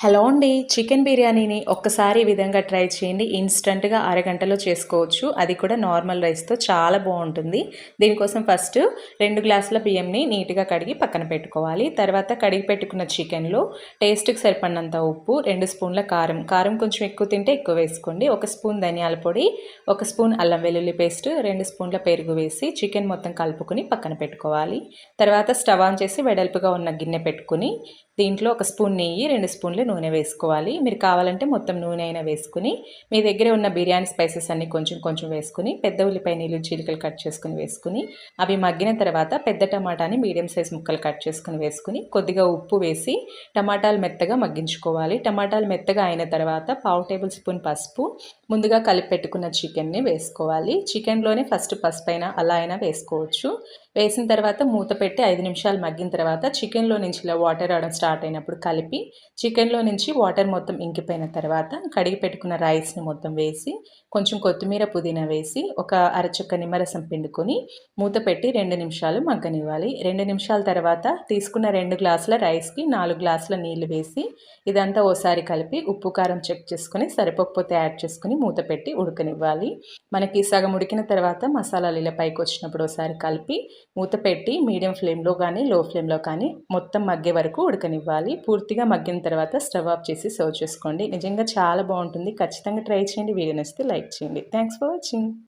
Hello అండి chicken బిర్యానీని ఒక్కసారి ఈ విధంగా ట్రై చేయండి. ఇన్స్టంట్గా అరగంటలో చేసుకోవచ్చు. అది కూడా నార్మల్ రైస్తో చాలా బాగుంటుంది. దీనికోసం ఫస్ట్ రెండు గ్లాసుల బియ్యంని నీట్గా కడిగి పక్కన పెట్టుకోవాలి. తర్వాత కడిగి పెట్టుకున్న చికెన్లో టేస్ట్కి సరిపడినంత ఉప్పు రెండు స్పూన్ల కారం. కారం కొంచెం ఎక్కువ తింటే ఎక్కువ వేసుకోండి. ఒక స్పూన్ ధనియాల పొడి ఒక స్పూన్ అల్లం వెల్లుల్లి పేస్ట్ రెండు స్పూన్ల పెరుగు వేసి చికెన్ మొత్తం కలుపుకొని పక్కన పెట్టుకోవాలి. తర్వాత స్టవ్ ఆన్ చేసి వెడల్పుగా ఉన్న గిన్నె పెట్టుకుని దీంట్లో ఒక స్పూన్ నెయ్యి రెండు స్పూన్లు నూనె వేసుకోవాలి. మీరు కావాలంటే మొత్తం నూనె అయినా వేసుకుని మీ దగ్గర ఉన్న బిర్యానీ స్పైసెస్ అన్ని కొంచెం కొంచెం వేసుకుని పెద్ద ఉల్లిపాయ నీళ్ళు చీలికలు కట్ చేసుకుని వేసుకుని అవి మగ్గిన తర్వాత పెద్ద టమాటాని మీడియం సైజ్ ముక్కలు కట్ చేసుకుని వేసుకుని కొద్దిగా ఉప్పు వేసి టమాటాలు మెత్తగా మగ్గించుకోవాలి. టమాటాలు మెత్తగా అయిన తర్వాత పావు టేబుల్ స్పూన్ పసుపు ముందుగా కలిపి పెట్టుకున్న చికెన్ని వేసుకోవాలి. చికెన్లోనే ఫస్ట్ పసుపు అయినా అలా అయినా వేసుకోవచ్చు. వేసిన తర్వాత మూత పెట్టి ఐదు నిమిషాలు మగ్గిన తర్వాత చికెన్లో నుంచి ఇలా వాటర్ రావడం స్టార్ట్ స్టార్ట్ అయినప్పుడు కలిపి చికెన్లో నుంచి వాటర్ మొత్తం ఇంకిపోయిన తర్వాత కడిగి పెట్టుకున్న రైస్ని మొత్తం వేసి కొంచెం కొత్తిమీర పుదీనా వేసి ఒక అరచుక్క నిమ్మరసం పిండుకొని మూత పెట్టి రెండు నిమిషాలు మగ్గనివ్వాలి. రెండు నిమిషాల తర్వాత తీసుకున్న రెండు గ్లాసుల రైస్కి నాలుగు గ్లాసుల నీళ్ళు వేసి ఇదంతా ఓసారి కలిపి ఉప్పు కారం చెక్ చేసుకొని సరిపోకపోతే యాడ్ చేసుకుని మూత పెట్టి ఉడకనివ్వాలి. మనకి సగం ఉడికిన తర్వాత మసాలాలు ఇలా పైకి వచ్చినప్పుడు ఒకసారి కలిపి మూత పెట్టి మీడియం ఫ్లేమ్లో కానీ లో ఫ్లేమ్లో కానీ మొత్తం మగ్గే వరకు ఉడకనివ్వాలి. ఇవ్వాలి. పూర్తిగా మగ్గిన తర్వాత స్టవ్ ఆఫ్ చేసి సర్వ్ చేసుకోండి. నిజంగా చాలా బాగుంటుంది. ఖచ్చితంగా ట్రై చేయండి. వీడియో నచ్చితే లైక్ చేయండి. Thanks for watching.